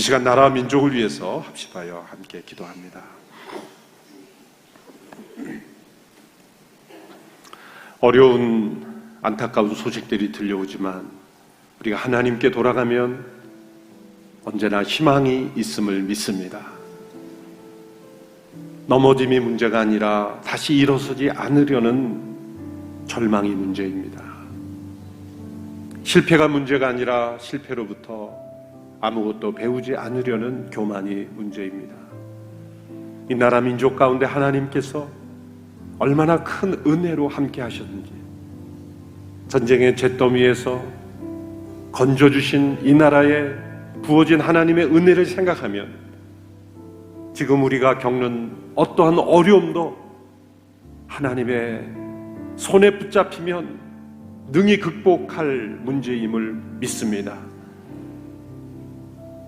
이 시간 나라 민족을 위해서 합심하여 함께 기도합니다. 어려운 안타까운 소식들이 들려오지만 우리가 하나님께 돌아가면 언제나 희망이 있음을 믿습니다. 넘어짐이 문제가 아니라 다시 일어서지 않으려는 절망이 문제입니다. 실패가 문제가 아니라 실패로부터 아무것도 배우지 않으려는 교만이 문제입니다. 이 나라 민족 가운데 하나님께서 얼마나 큰 은혜로 함께 하셨는지 전쟁의 잿더미에서 건져주신 이 나라에 부어진 하나님의 은혜를 생각하면 지금 우리가 겪는 어떠한 어려움도 하나님의 손에 붙잡히면 능히 극복할 문제임을 믿습니다.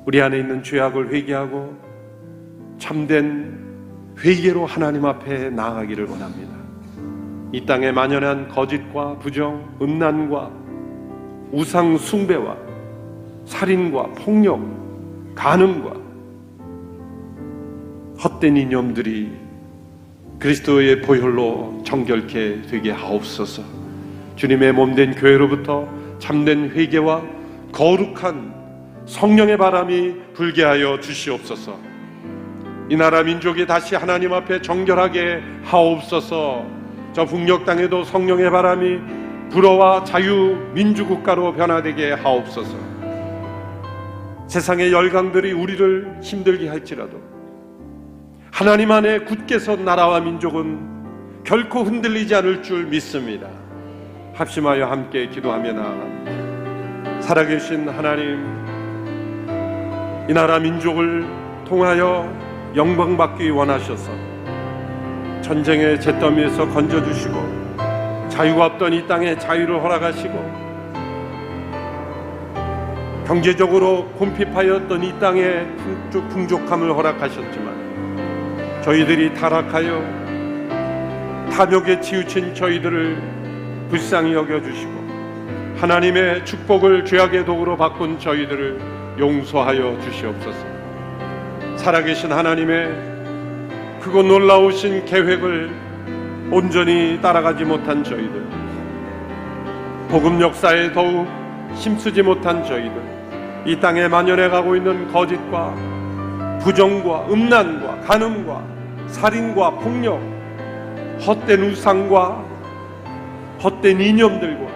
우리 안에 있는 죄악을 회개하고 참된 회개로 하나님 앞에 나아가기를 원합니다. 이 땅에 만연한 거짓과 부정, 음란과 우상 숭배와 살인과 폭력, 간음과 헛된 이념들이 그리스도의 보혈로 정결케 되게 하옵소서. 주님의 몸된 교회로부터 참된 회개와 거룩한 성령의 바람이 불게 하여 주시옵소서. 이 나라 민족이 다시 하나님 앞에 정결하게 하옵소서. 저 북녘 땅에도 성령의 바람이 불어와 자유 민주 국가로 변화되게 하옵소서. 세상의 열강들이 우리를 힘들게 할지라도 하나님 안에 굳게 선 나라와 민족은 결코 흔들리지 않을 줄 믿습니다. 합심하여 함께 기도하며 나아갑니다. 살아계신 하나님, 이 나라 민족을 통하여 영광받기 원하셔서 전쟁의 잿더미에서 건져주시고 자유가 없던 이 땅에 자유를 허락하시고 경제적으로 곰핍하였던 이 땅에 풍족, 풍족함을 허락하셨지만 저희들이 타락하여 탐욕에 치우친 저희들을 불쌍히 여겨주시고 하나님의 축복을 죄악의 도구로 바꾼 저희들을 용서하여 주시옵소서. 살아계신 하나님의 크고 놀라우신 계획을 온전히 따라가지 못한 저희들 복음 역사에 더욱 힘쓰지 못한 저희들 이 땅에 만연해 가고 있는 거짓과 부정과 음란과 간음과 살인과 폭력 헛된 우상과 헛된 이념들과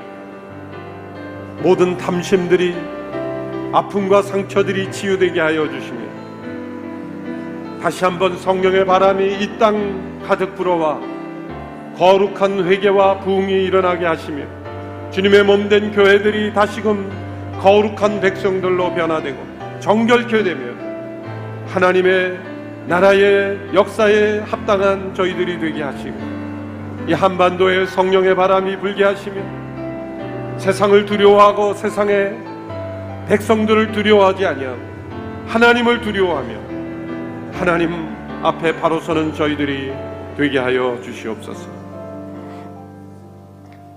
모든 탐심들이 아픔과 상처들이 치유되게 하여 주시며 다시 한번 성령의 바람이 이 땅 가득 불어와 거룩한 회개와 부흥이 일어나게 하시며 주님의 몸된 교회들이 다시금 거룩한 백성들로 변화되고 정결케 되며 하나님의 나라의 역사에 합당한 저희들이 되게 하시고 이 한반도에 성령의 바람이 불게 하시며 세상을 두려워하고 세상의 백성들을 두려워하지 아니하고 하나님을 두려워하며 하나님 앞에 바로 서는 저희들이 되게 하여 주시옵소서.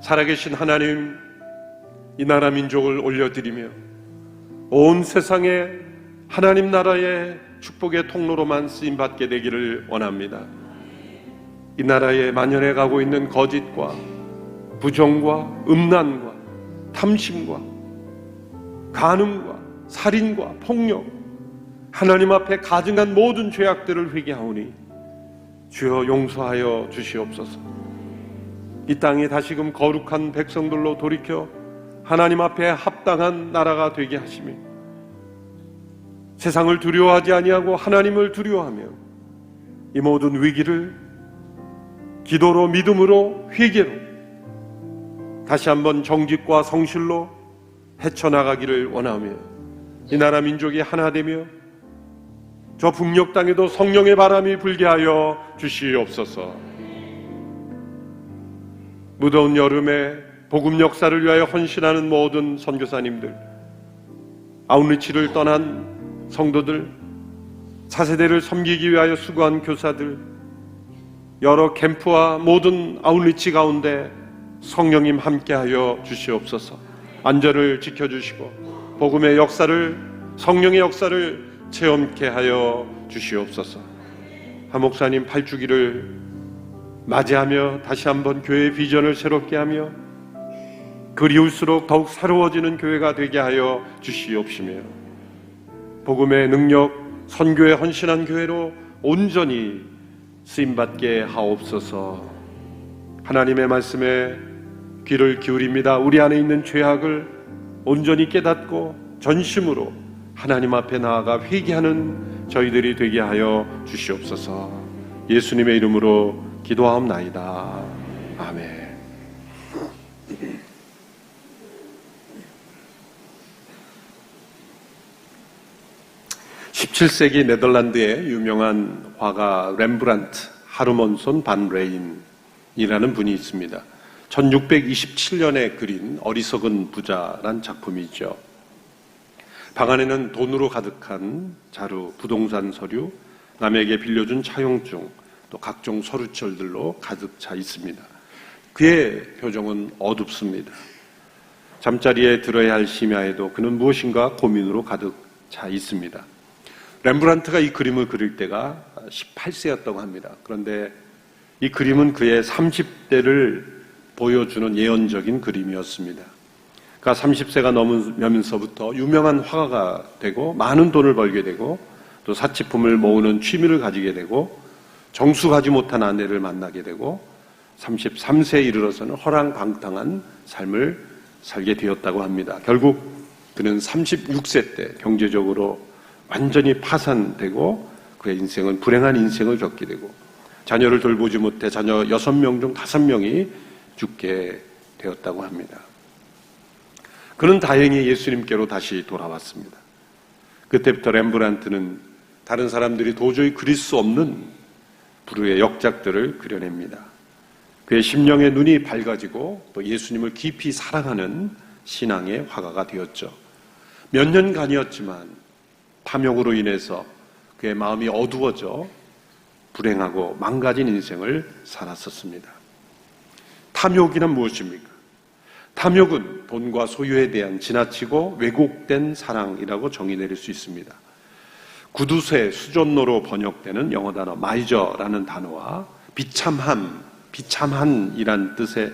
살아계신 하나님, 이 나라 민족을 올려드리며 온 세상에 하나님 나라의 축복의 통로로만 쓰임 받게 되기를 원합니다. 이 나라에 만연해 가고 있는 거짓과 부정과 음란과 탐심과 간음과 살인과 폭력 하나님 앞에 가증한 모든 죄악들을 회개하오니 주여 용서하여 주시옵소서. 이 땅에 다시금 거룩한 백성들로 돌이켜 하나님 앞에 합당한 나라가 되게 하시며 세상을 두려워하지 아니하고 하나님을 두려워하며 이 모든 위기를 기도로 믿음으로 회개로 다시 한번 정직과 성실로 헤쳐나가기를 원하며 이 나라 민족이 하나 되며 저 북녘 땅에도 성령의 바람이 불게 하여 주시옵소서. 무더운 여름에 복음 역사를 위하여 헌신하는 모든 선교사님들, 아웃리치를 떠난 성도들, 차세대를 섬기기 위하여 수고한 교사들, 여러 캠프와 모든 아웃리치 가운데 성령님 함께하여 주시옵소서. 안전을 지켜주시고 복음의 역사를 성령의 역사를 체험케 하여 주시옵소서. 한 목사님 팔주기를 맞이하며 다시 한번 교회의 비전을 새롭게 하며 그리울수록 더욱 새로워지는 교회가 되게 하여 주시옵시며 복음의 능력, 선교에 헌신한 교회로 온전히 쓰임 받게 하옵소서 하나님의 말씀에 귀를 기울입니다. 우리 안에 있는 죄악을 온전히 깨닫고 전심으로 하나님 앞에 나아가 회개하는 저희들이 되게 하여 주시옵소서 예수님의 이름으로 기도하옵나이다. 아멘. 17세기 네덜란드의 유명한 화가 렘브란트 하르몬손 반 레인이라는 분이 있습니다. 1627년에 그린 어리석은 부자란 작품이죠. 방 안에는 돈으로 가득한 자루, 부동산 서류, 남에게 빌려준 차용증, 또 각종 서류철들로 가득 차 있습니다. 그의 표정은 어둡습니다. 잠자리에 들어야 할 심야에도 그는 무엇인가 고민으로 가득 차 있습니다. 렘브란트가 이 그림을 그릴 때가 18세였다고 합니다. 그런데 이 그림은 그의 30대를 보여주는 예언적인 그림이었습니다. 그러니까 30세가 넘으면서부터 유명한 화가가 되고 많은 돈을 벌게 되고 또 사치품을 모으는 취미를 가지게 되고 정수가지 못한 아내를 만나게 되고 33세에 이르러서는 허랑방탕한 삶을 살게 되었다고 합니다. 결국 그는 36세 때 경제적으로 완전히 파산되고 그의 인생은 불행한 인생을 겪게 되고 자녀를 돌보지 못해 자녀 6명 중 5명이 죽게 되었다고 합니다. 그는 다행히 예수님께로 다시 돌아왔습니다. 그때부터 렘브란트는 다른 사람들이 도저히 그릴 수 없는 불후의 역작들을 그려냅니다. 그의 심령의 눈이 밝아지고 또 예수님을 깊이 사랑하는 신앙의 화가가 되었죠. 몇 년간이었지만 탐욕으로 인해서 그의 마음이 어두워져 불행하고 망가진 인생을 살았었습니다. 탐욕이란 무엇입니까? 탐욕은 돈과 소유에 대한 지나치고 왜곡된 사랑이라고 정의 내릴 수 있습니다. 구두쇠 수존노로 번역되는 영어 단어 마이저라는 단어와 비참함, 비참한이란 뜻의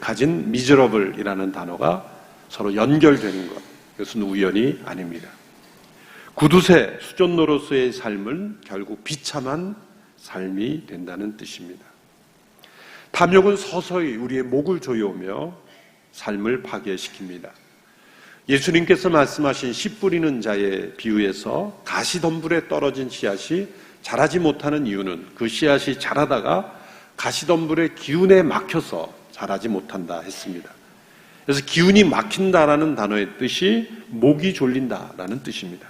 가진 미저러블이라는 단어가 서로 연결되는 것. 이것은 우연이 아닙니다. 구두쇠 수존노로서의 삶은 결국 비참한 삶이 된다는 뜻입니다. 탐욕은 서서히 우리의 목을 조여오며 삶을 파괴시킵니다. 예수님께서 말씀하신 씨 뿌리는 자의 비유에서 가시 덤불에 떨어진 씨앗이 자라지 못하는 이유는 그 씨앗이 자라다가 가시덤불의 기운에 막혀서 자라지 못한다 했습니다. 그래서 기운이 막힌다라는 단어의 뜻이 목이 졸린다라는 뜻입니다.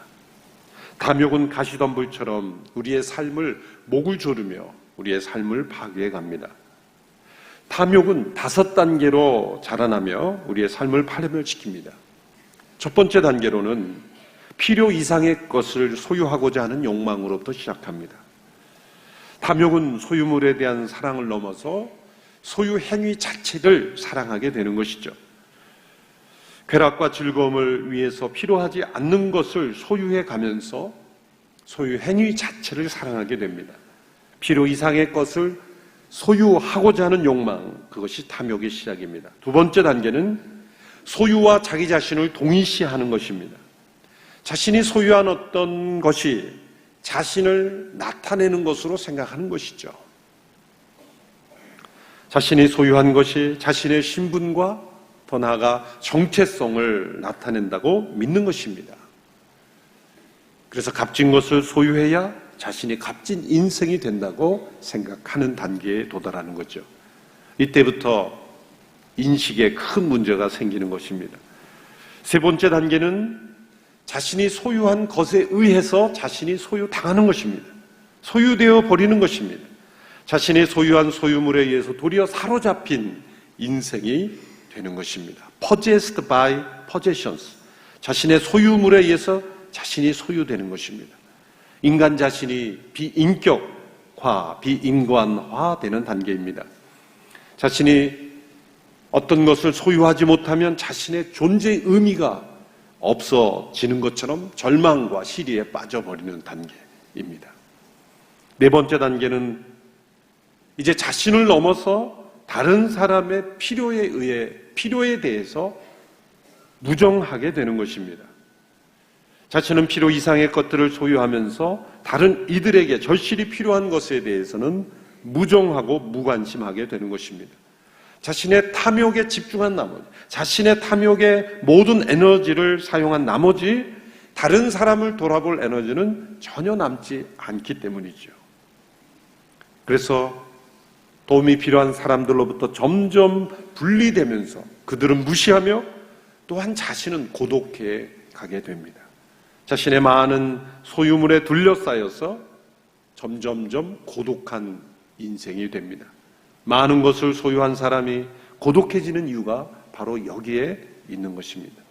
탐욕은 가시덤불처럼 우리의 삶을 목을 조르며 우리의 삶을 파괴해 갑니다. 탐욕은 다섯 단계로 자라나며 우리의 삶을 파멸시킵니다. 첫 번째 단계로는 필요 이상의 것을 소유하고자 하는 욕망으로부터 시작합니다. 탐욕은 소유물에 대한 사랑을 넘어서 소유 행위 자체를 사랑하게 되는 것이죠. 쾌락과 즐거움을 위해서 필요하지 않는 것을 소유해 가면서 소유 행위 자체를 사랑하게 됩니다. 필요 이상의 것을 소유하고자 하는 욕망, 그것이 탐욕의 시작입니다. 두 번째 단계는 소유와 자기 자신을 동일시하는 것입니다. 자신이 소유한 어떤 것이 자신을 나타내는 것으로 생각하는 것이죠. 자신이 소유한 것이 자신의 신분과 더 나아가 정체성을 나타낸다고 믿는 것입니다. 그래서 값진 것을 소유해야 자신이 값진 인생이 된다고 생각하는 단계에 도달하는 거죠. 이때부터 인식에 큰 문제가 생기는 것입니다. 세 번째 단계는 자신이 소유한 것에 의해서 자신이 소유당하는 것입니다. 소유되어 버리는 것입니다. 자신이 소유한 소유물에 의해서 도리어 사로잡힌 인생이 되는 것입니다. possessed by possessions. 자신의 소유물에 의해서 자신이 소유되는 것입니다. 인간 자신이 비인격화, 비인간화 되는 단계입니다. 자신이 어떤 것을 소유하지 못하면 자신의 존재의 의미가 없어지는 것처럼 절망과 시리에 빠져버리는 단계입니다. 네 번째 단계는 이제 자신을 넘어서 다른 사람의 필요에 의해 필요에 대해서 무정하게 되는 것입니다. 자신은 필요 이상의 것들을 소유하면서 다른 이들에게 절실히 필요한 것에 대해서는 무정하고 무관심하게 되는 것입니다. 자신의 탐욕에 집중한 나머지, 자신의 탐욕에 모든 에너지를 사용한 나머지 다른 사람을 돌아볼 에너지는 전혀 남지 않기 때문이죠. 그래서 도움이 필요한 사람들로부터 점점 분리되면서 그들은 무시하며 또한 자신은 고독해 가게 됩니다. 자신의 많은 소유물에 둘러싸여서 점점점 고독한 인생이 됩니다. 많은 것을 소유한 사람이 고독해지는 이유가 바로 여기에 있는 것입니다.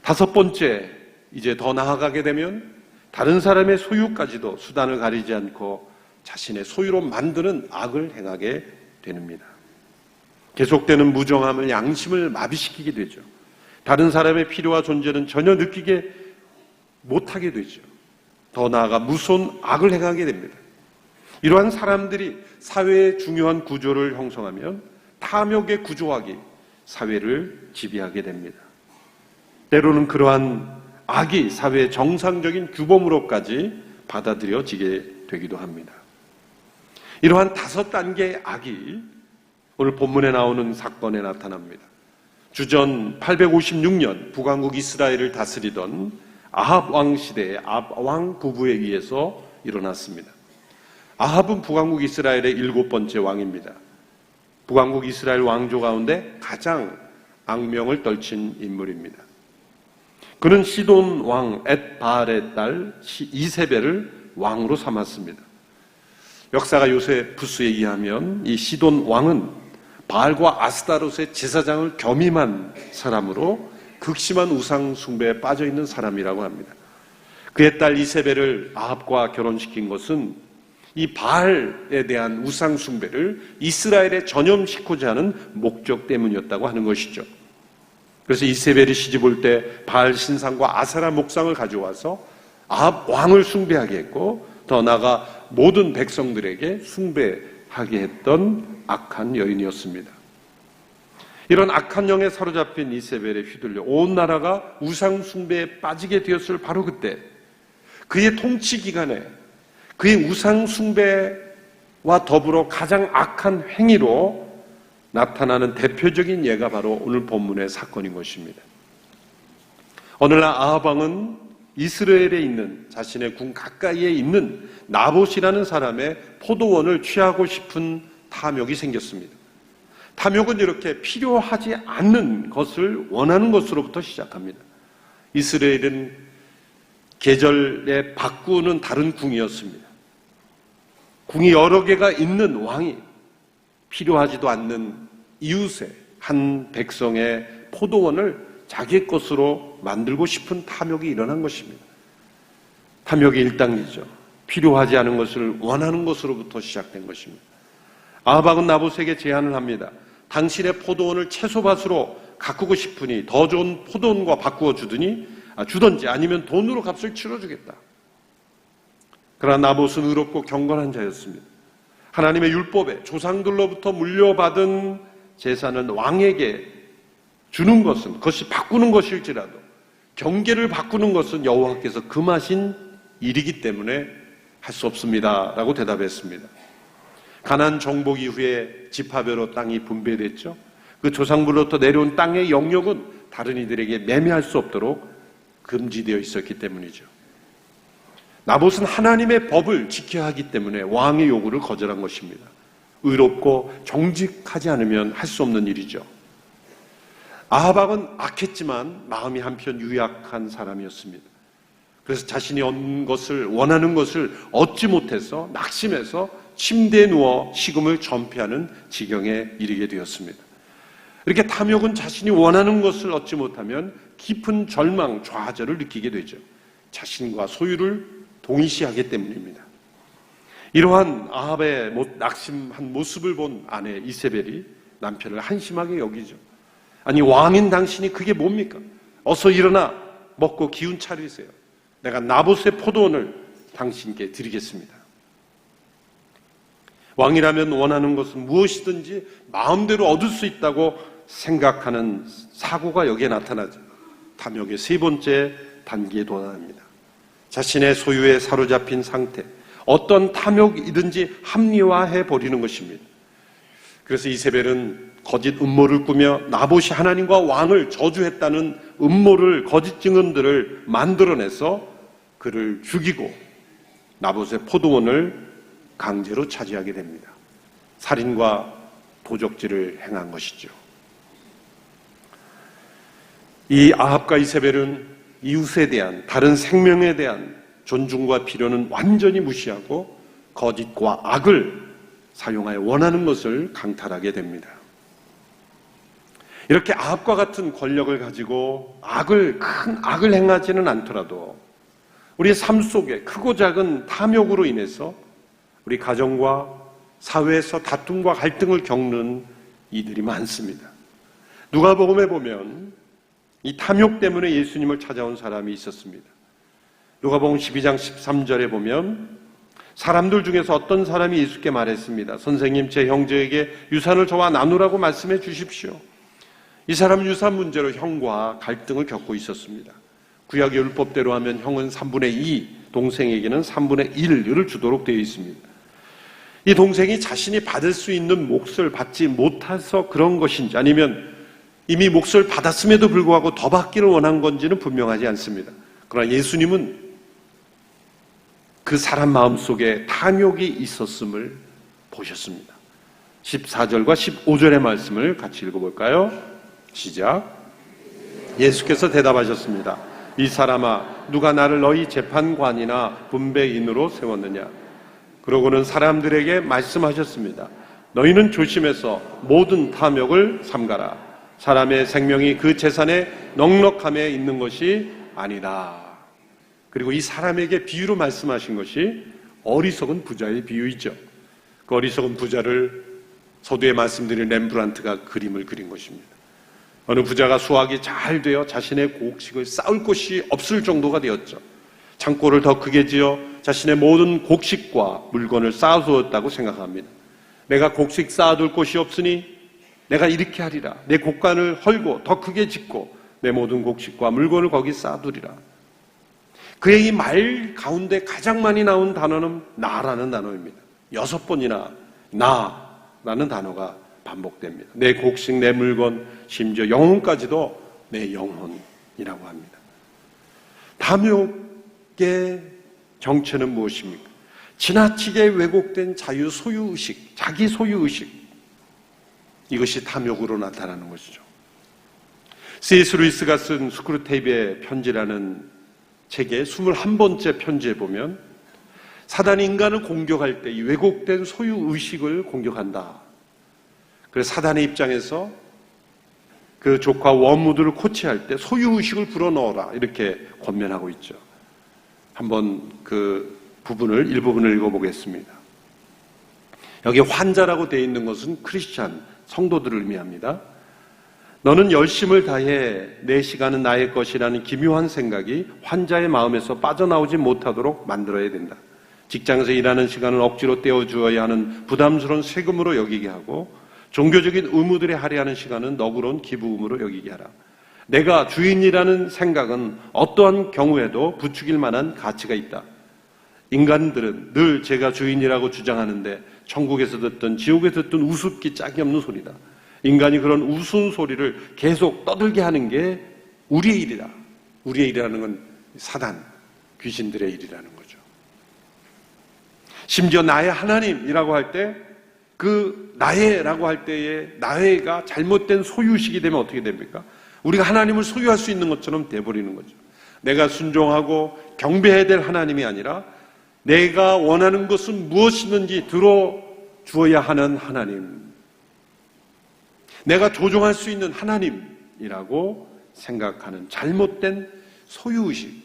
다섯 번째, 이제 더 나아가게 되면 다른 사람의 소유까지도 수단을 가리지 않고 자신의 소유로 만드는 악을 행하게 됩니다. 계속되는 무정함을 양심을 마비시키게 되죠. 다른 사람의 필요와 존재는 전혀 느끼게 못하게 되죠. 더 나아가 무서운 악을 행하게 됩니다. 이러한 사람들이 사회의 중요한 구조를 형성하면 탐욕의 구조학이 사회를 지배하게 됩니다. 때로는 그러한 악이 사회의 정상적인 규범으로까지 받아들여지게 되기도 합니다. 이러한 다섯 단계의 악이 오늘 본문에 나오는 사건에 나타납니다. 주전 856년 북왕국 이스라엘을 다스리던 아합 왕 시대의 아합 왕 부부에 의해서 일어났습니다. 아합은 북왕국 이스라엘의 일곱 번째 왕입니다. 북왕국 이스라엘 왕조 가운데 가장 악명을 떨친 인물입니다. 그는 시돈 왕 엣바알의 딸 이세벨을 왕으로 삼았습니다. 역사가 요세푸스에 의하면 이 시돈 왕은 바알과 아스타로스의 제사장을 겸임한 사람으로 극심한 우상 숭배에 빠져 있는 사람이라고 합니다. 그의 딸 이세벨을 아합과 결혼시킨 것은 이 바알에 대한 우상 숭배를 이스라엘에 전염시키고자 하는 목적 때문이었다고 하는 것이죠. 그래서 이세벨이 시집 올 때 바알 신상과 아사라 목상을 가져와서 아합 왕을 숭배하게 했고 더 나아가 모든 백성들에게 숭배하게 했던 악한 여인이었습니다. 이런 악한 영에 사로잡힌 이세벨에 휘둘려 온 나라가 우상 숭배에 빠지게 되었을 바로 그때 그의 통치 기간에 그의 우상 숭배와 더불어 가장 악한 행위로 나타나는 대표적인 예가 바로 오늘 본문의 사건인 것입니다. 오늘날 아하방은 이스라엘에 있는 자신의 궁 가까이에 있는 나봇이라는 사람의 포도원을 취하고 싶은 탐욕이 생겼습니다. 탐욕은 이렇게 필요하지 않는 것을 원하는 것으로부터 시작합니다. 이스라엘은 계절에 바꾸는 다른 궁이었습니다. 궁이 여러 개가 있는 왕이 필요하지도 않는 이웃의 한 백성의 포도원을 자기 것으로 만들고 싶은 탐욕이 일어난 것입니다. 탐욕의 일단이죠. 필요하지 않은 것을 원하는 것으로부터 시작된 것입니다. 아합은 나봇에게 제안을 합니다. 당신의 포도원을 채소밭으로 가꾸고 싶으니 더 좋은 포도원과 바꾸어 주더니 아, 주던지 아니면 돈으로 값을 치러주겠다. 그러나 나봇은 의롭고 경건한 자였습니다. 하나님의 율법에 조상들로부터 물려받은 재산은 왕에게 주는 것은 그것이 바꾸는 것일지라도 경계를 바꾸는 것은 여호와께서 금하신 일이기 때문에 할 수 없습니다라고 대답했습니다. 가난 정복 이후에 지파별로 땅이 분배됐죠. 그 조상부로부터 내려온 땅의 영역은 다른 이들에게 매매할 수 없도록 금지되어 있었기 때문이죠. 나봇은 하나님의 법을 지켜야 하기 때문에 왕의 요구를 거절한 것입니다. 의롭고 정직하지 않으면 할 수 없는 일이죠. 아하박은 악했지만 마음이 한편 유약한 사람이었습니다. 그래서 자신이 얻는 것을 원하는 것을 얻지 못해서 낙심해서 침대에 누워 식음을 전폐하는 지경에 이르게 되었습니다. 이렇게 탐욕은 자신이 원하는 것을 얻지 못하면 깊은 절망, 좌절을 느끼게 되죠. 자신과 소유를 동일시하기 때문입니다. 이러한 아합의 낙심한 모습을 본 아내 이세벨이 남편을 한심하게 여기죠. 아니 왕인 당신이 그게 뭡니까? 어서 일어나 먹고 기운 차리세요. 내가 나봇의 포도원을 당신께 드리겠습니다. 왕이라면 원하는 것은 무엇이든지 마음대로 얻을 수 있다고 생각하는 사고가 여기에 나타나죠. 탐욕의 세 번째 단계에 도달합니다. 자신의 소유에 사로잡힌 상태, 어떤 탐욕이든지 합리화해 버리는 것입니다. 그래서 이세벨은 거짓 음모를 꾸며 나봇이 하나님과 왕을 저주했다는 음모를 거짓 증언들을 만들어내서 그를 죽이고 나봇의 포도원을 강제로 차지하게 됩니다. 살인과 도적질을 행한 것이죠. 이 아합과 이세벨은 이웃에 대한 다른 생명에 대한 존중과 필요는 완전히 무시하고 거짓과 악을 사용하여 원하는 것을 강탈하게 됩니다. 이렇게 아합과 같은 권력을 가지고 악을 큰 악을 행하지는 않더라도 우리의 삶 속에 크고 작은 탐욕으로 인해서 우리 가정과 사회에서 다툼과 갈등을 겪는 이들이 많습니다. 누가복음에 보면 이 탐욕 때문에 예수님을 찾아온 사람이 있었습니다. 누가복음 12장 13절에 보면 사람들 중에서 어떤 사람이 예수께 말했습니다. 선생님, 제 형제에게 유산을 저와 나누라고 말씀해 주십시오. 이 사람은 유산 문제로 형과 갈등을 겪고 있었습니다. 구약 율법대로 하면 형은 3분의 2, 동생에게는 3분의 1을 주도록 되어 있습니다. 이 동생이 자신이 받을 수 있는 몫을 받지 못해서 그런 것인지 아니면 이미 몫을 받았음에도 불구하고 더 받기를 원한 건지는 분명하지 않습니다. 그러나 예수님은 그 사람 마음 속에 탐욕이 있었음을 보셨습니다. 14절과 15절의 말씀을 같이 읽어볼까요? 시작. 예수께서 대답하셨습니다. 이 사람아, 누가 나를 너희 재판관이나 분배인으로 세웠느냐? 그러고는 사람들에게 말씀하셨습니다. 너희는 조심해서 모든 탐욕을 삼가라. 사람의 생명이 그 재산의 넉넉함에 있는 것이 아니다. 그리고 이 사람에게 비유로 말씀하신 것이 어리석은 부자의 비유이죠. 그 어리석은 부자를 서두에 말씀드린 렘브란트가 그림을 그린 것입니다. 어느 부자가 수확이 잘 되어 자신의 곡식을 쌓을 곳이 없을 정도가 되었죠. 창고를 더 크게 지어 자신의 모든 곡식과 물건을 쌓아두었다고 생각합니다. 내가 곡식 쌓아둘 곳이 없으니 내가 이렇게 하리라. 내 곡간을 헐고 더 크게 짓고 내 모든 곡식과 물건을 거기 쌓아두리라. 그의 이 말 가운데 가장 많이 나온 단어는 나라는 단어입니다. 여섯 번이나 나라는 단어가 반복됩니다. 내 곡식, 내 물건, 심지어 영혼까지도 내 영혼이라고 합니다. 탐욕의 정체는 무엇입니까? 지나치게 왜곡된 자유 소유 의식, 자기 소유 의식. 이것이 탐욕으로 나타나는 것이죠. C.S. 루이스가 쓴 스크루테이프의 편지라는 책의 21번째 편지에 보면 사단이 인간을 공격할 때 이 왜곡된 소유 의식을 공격한다. 그래서 사단의 입장에서 그 조카 원무드를 코치할 때 소유 의식을 불어넣어라 이렇게 권면하고 있죠. 한번 그 부분을 일부분을 읽어보겠습니다. 여기 환자라고 되어 있는 것은 크리스찬 성도들을 의미합니다. 너는 열심을 다해 내 시간은 나의 것이라는 기묘한 생각이 환자의 마음에서 빠져나오지 못하도록 만들어야 된다. 직장에서 일하는 시간을 억지로 떼어주어야 하는 부담스러운 세금으로 여기게 하고 종교적인 의무들에 할애하는 시간은 너그러운 기부 의무로 여기게 하라. 내가 주인이라는 생각은 어떠한 경우에도 부추길 만한 가치가 있다. 인간들은 늘 제가 주인이라고 주장하는데 천국에서 듣던 지옥에서 듣던 우습기 짝이 없는 소리다. 인간이 그런 우스운 소리를 계속 떠들게 하는 게 우리의 일이다. 우리의 일이라는 건 사단, 귀신들의 일이라는 거죠. 심지어 나의 하나님이라고 할 때 그 나의라고 할 때의 나의가 잘못된 소유식이 되면 어떻게 됩니까? 우리가 하나님을 소유할 수 있는 것처럼 돼버리는 거죠. 내가 순종하고 경배해야 될 하나님이 아니라 내가 원하는 것은 무엇이든지 들어 주어야 하는 하나님. 내가 조종할 수 있는 하나님이라고 생각하는 잘못된 소유의식.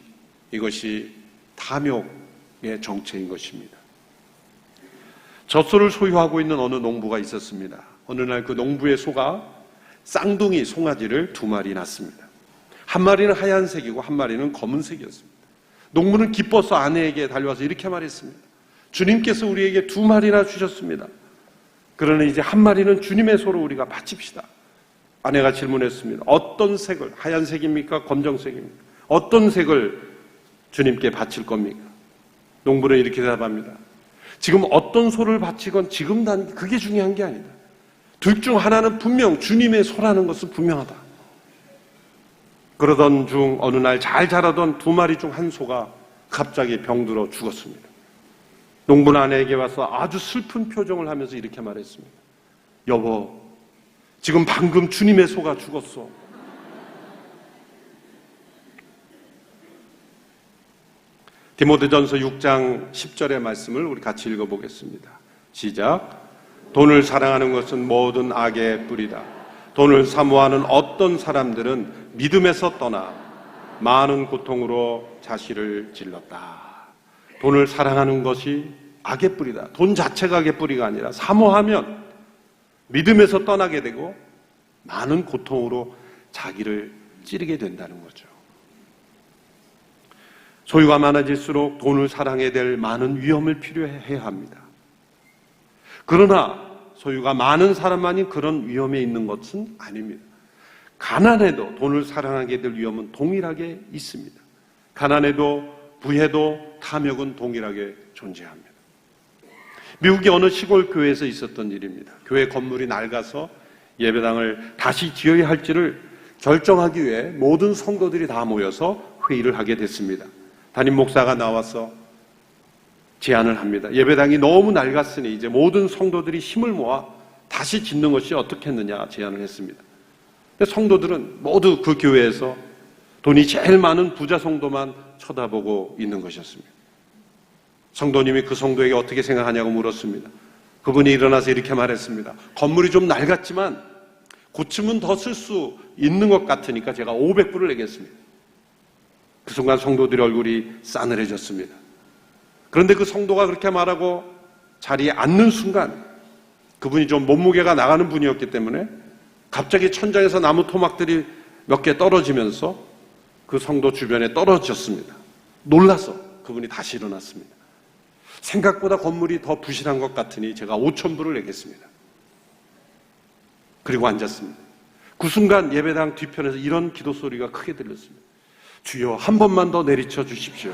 이것이 탐욕의 정체인 것입니다. 젖소를 소유하고 있는 어느 농부가 있었습니다. 어느 날 그 농부의 소가 쌍둥이 송아지를 두 마리 낳습니다. 한 마리는 하얀색이고 한 마리는 검은색이었습니다. 농부는 기뻐서 아내에게 달려와서 이렇게 말했습니다. 주님께서 우리에게 두 마리나 주셨습니다. 그러나 이제 한 마리는 주님의 소로 우리가 바칩시다. 아내가 질문했습니다. 어떤 색을, 하얀색입니까? 검정색입니까? 어떤 색을 주님께 바칠 겁니까? 농부는 이렇게 대답합니다. 지금 어떤 소를 바치건 지금 단 그게 중요한 게 아니다. 둘 중 하나는 분명 주님의 소라는 것은 분명하다. 그러던 중 어느 날 잘 자라던 두 마리 중 한 소가 갑자기 병들어 죽었습니다. 농부는 아내에게 와서 아주 슬픈 표정을 하면서 이렇게 말했습니다. 여보, 지금 방금 주님의 소가 죽었어. 디모데전서 6장 10절의 말씀을 우리 같이 읽어보겠습니다. 시작. 돈을 사랑하는 것은 모든 악의 뿌리다. 돈을 사모하는 어떤 사람들은 믿음에서 떠나 많은 고통으로 자신을 질렀다. 돈을 사랑하는 것이 악의 뿌리다. 돈 자체가 악의 뿌리가 아니라 사모하면 믿음에서 떠나게 되고 많은 고통으로 자기를 찌르게 된다는 거죠. 소유가 많아질수록 돈을 사랑해야 될 많은 위험을 필요해야 합니다. 그러나 소유가 많은 사람만이 그런 위험에 있는 것은 아닙니다. 가난해도 돈을 사랑하게 될 위험은 동일하게 있습니다. 가난해도 부해도 탐욕은 동일하게 존재합니다. 미국의 어느 시골 교회에서 있었던 일입니다. 교회 건물이 낡아서 예배당을 다시 지어야 할지를 결정하기 위해 모든 성도들이 다 모여서 회의를 하게 됐습니다. 담임 목사가 나와서 제안을 합니다. 예배당이 너무 낡았으니 이제 모든 성도들이 힘을 모아 다시 짓는 것이 어떻겠느냐 제안을 했습니다. 근데 성도들은 모두 그 교회에서 돈이 제일 많은 부자 성도만 쳐다보고 있는 것이었습니다. 성도님이 그 성도에게 어떻게 생각하냐고 물었습니다. 그분이 일어나서 이렇게 말했습니다. 건물이 좀 낡았지만 고침은 더 쓸 수 있는 것 같으니까 제가 500불을 내겠습니다. 그 순간 성도들의 얼굴이 싸늘해졌습니다. 그런데 그 성도가 그렇게 말하고 자리에 앉는 순간 그분이 좀 몸무게가 나가는 분이었기 때문에 갑자기 천장에서 나무 토막들이 몇 개 떨어지면서 그 성도 주변에 떨어졌습니다. 놀라서 그분이 다시 일어났습니다. 생각보다 건물이 더 부실한 것 같으니 제가 5천 불을 내겠습니다. 그리고 앉았습니다. 그 순간 예배당 뒤편에서 이런 기도 소리가 크게 들렸습니다. 주여 한 번만 더 내리쳐 주십시오.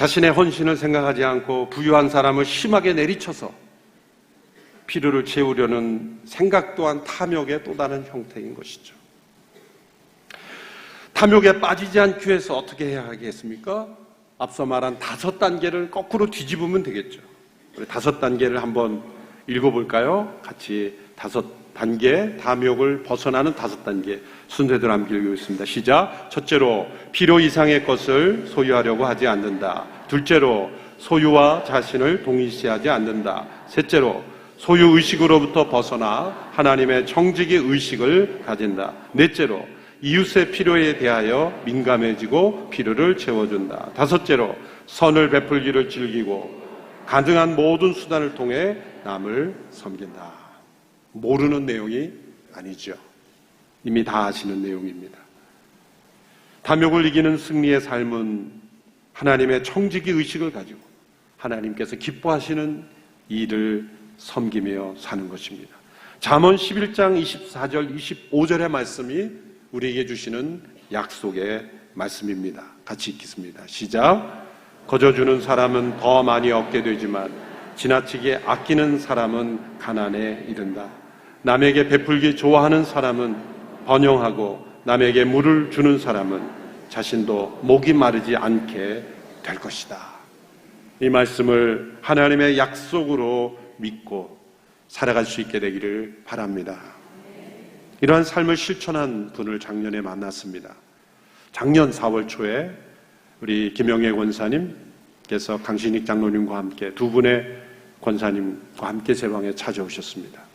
자신의 헌신을 생각하지 않고 부유한 사람을 심하게 내리쳐서 필요를 채우려는 생각 또한 탐욕의 또 다른 형태인 것이죠. 탐욕에 빠지지 않기 위해서 어떻게 해야 하겠습니까? 앞서 말한 다섯 단계를 거꾸로 뒤집으면 되겠죠. 우리 다섯 단계를 한번 읽어볼까요? 같이 다섯 단계, 탐욕을 벗어나는 다섯 단계 순서대로 함께 읽겠습니다. 시작. 첫째로 필요 이상의 것을 소유하려고 하지 않는다. 둘째로 소유와 자신을 동일시하지 않는다. 셋째로 소유 의식으로부터 벗어나 하나님의 정직의 의식을 가진다. 넷째로 이웃의 필요에 대하여 민감해지고 필요를 채워준다. 다섯째로 선을 베풀기를 즐기고 가능한 모든 수단을 통해 남을 섬긴다. 모르는 내용이 아니죠. 이미 다 아시는 내용입니다. 탐욕을 이기는 승리의 삶은 하나님의 청지기 의식을 가지고 하나님께서 기뻐하시는 일을 섬기며 사는 것입니다. 잠언 11장 24절 25절의 말씀이 우리에게 주시는 약속의 말씀입니다. 같이 읽겠습니다. 시작. 거저주는 사람은 더 많이 얻게 되지만 지나치게 아끼는 사람은 가난에 이른다. 남에게 베풀기 좋아하는 사람은 번영하고 남에게 물을 주는 사람은 자신도 목이 마르지 않게 될 것이다. 이 말씀을 하나님의 약속으로 믿고 살아갈 수 있게 되기를 바랍니다. 이러한 삶을 실천한 분을 작년에 만났습니다. 작년 4월 초에 우리 김영애 권사님께서 강신익 장로님과 함께 두 분의 권사님과 함께 제 방에 찾아오셨습니다.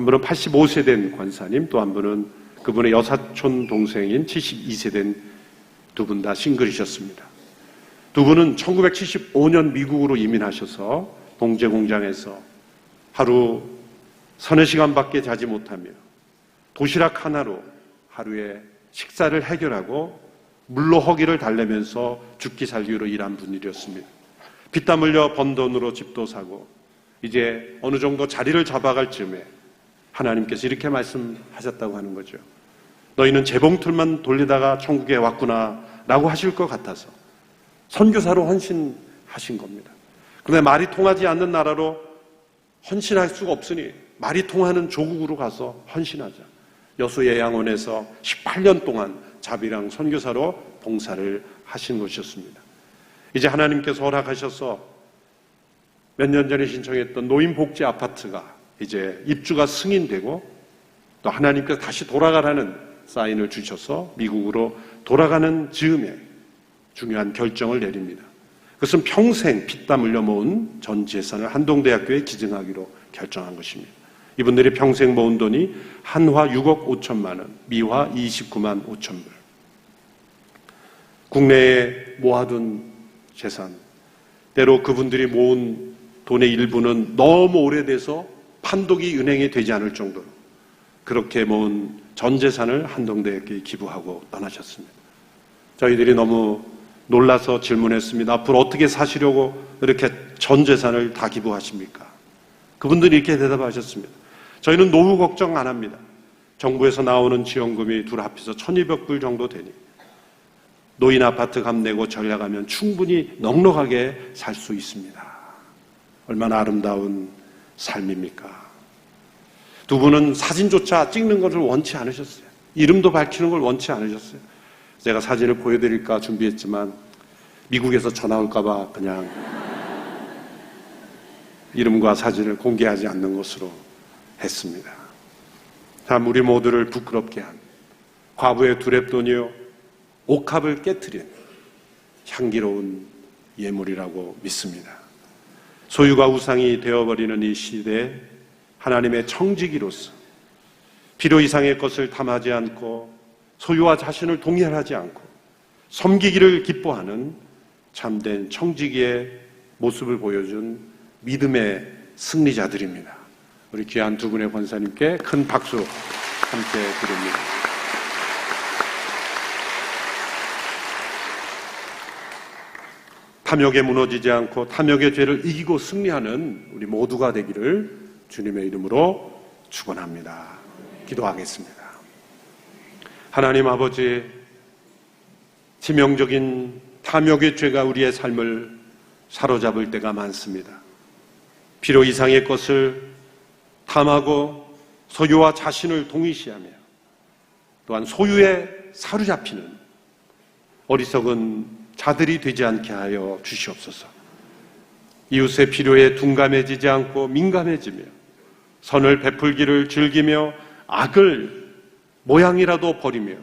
한 분은 85세 된 권사님, 또 한 분은 그분의 여사촌 동생인 72세 된 두 분 다 싱글이셨습니다. 두 분은 1975년 미국으로 이민하셔서 봉제 공장에서 하루 서너 시간밖에 자지 못하며 도시락 하나로 하루에 식사를 해결하고 물로 허기를 달래면서 죽기 살기로 일한 분들이었습니다. 피땀 흘려 번 돈으로 집도 사고 이제 어느 정도 자리를 잡아갈 즈음에 하나님께서 이렇게 말씀하셨다고 하는 거죠. 너희는 재봉틀만 돌리다가 천국에 왔구나 라고 하실 것 같아서 선교사로 헌신하신 겁니다. 그런데 말이 통하지 않는 나라로 헌신할 수가 없으니 말이 통하는 조국으로 가서 헌신하자. 여수예양원에서 18년 동안 자비랑 선교사로 봉사를 하신 것이었습니다. 이제 하나님께서 허락하셔서 몇 년 전에 신청했던 노인복지 아파트가 이제 입주가 승인되고 또 하나님께서 다시 돌아가라는 사인을 주셔서 미국으로 돌아가는 즈음에 중요한 결정을 내립니다. 그것은 평생 피땀 흘려 모은 전 재산을 한동대학교에 기증하기로 결정한 것입니다. 이분들이 평생 모은 돈이 한화 6억 5천만 원, 미화 29만 5천 불. 국내에 모아둔 재산, 때로 그분들이 모은 돈의 일부는 너무 오래돼서 판독이 은행에 되지 않을 정도로 그렇게 모은 전 재산을 한동대에게 기부하고 떠나셨습니다. 저희들이 너무 놀라서 질문했습니다. 앞으로 어떻게 사시려고 이렇게 전 재산을 다 기부하십니까? 그분들이 이렇게 대답하셨습니다. 저희는 노후 걱정 안 합니다. 정부에서 나오는 지원금이 둘 합해서 1200불 정도 되니 노인 아파트 값 내고 전략하면 충분히 넉넉하게 살 수 있습니다. 얼마나 아름다운 삶입니까? 두 분은 사진조차 찍는 것을 원치 않으셨어요. 이름도 밝히는 걸 원치 않으셨어요. 제가 사진을 보여드릴까 준비했지만 미국에서 전화 올까봐 그냥 이름과 사진을 공개하지 않는 것으로 했습니다. 참 우리 모두를 부끄럽게 한 과부의 두랩돈이요 옥합을 깨뜨린 향기로운 예물이라고 믿습니다. 소유가 우상이 되어버리는 이 시대에 하나님의 청지기로서 필요 이상의 것을 탐하지 않고 소유와 자신을 동일하지 않고 섬기기를 기뻐하는 참된 청지기의 모습을 보여준 믿음의 승리자들입니다. 우리 귀한 두 분의 권사님께 큰 박수 함께 드립니다. 탐욕에 무너지지 않고 탐욕의 죄를 이기고 승리하는 우리 모두가 되기를 주님의 이름으로 축원합니다. 기도하겠습니다. 하나님 아버지 치명적인 탐욕의 죄가 우리의 삶을 사로잡을 때가 많습니다. 필요 이상의 것을 탐하고 소유와 자신을 동일시하며 또한 소유에 사로잡히는 어리석은 자들이 되지 않게 하여 주시옵소서. 이웃의 필요에 둔감해지지 않고 민감해지며 선을 베풀기를 즐기며 악을 모양이라도 버리며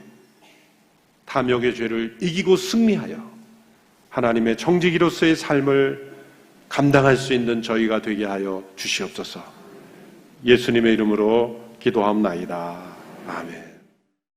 탐욕의 죄를 이기고 승리하여 하나님의 정직이로서의 삶을 감당할 수 있는 저희가 되게 하여 주시옵소서. 예수님의 이름으로 기도하옵나이다. 아멘.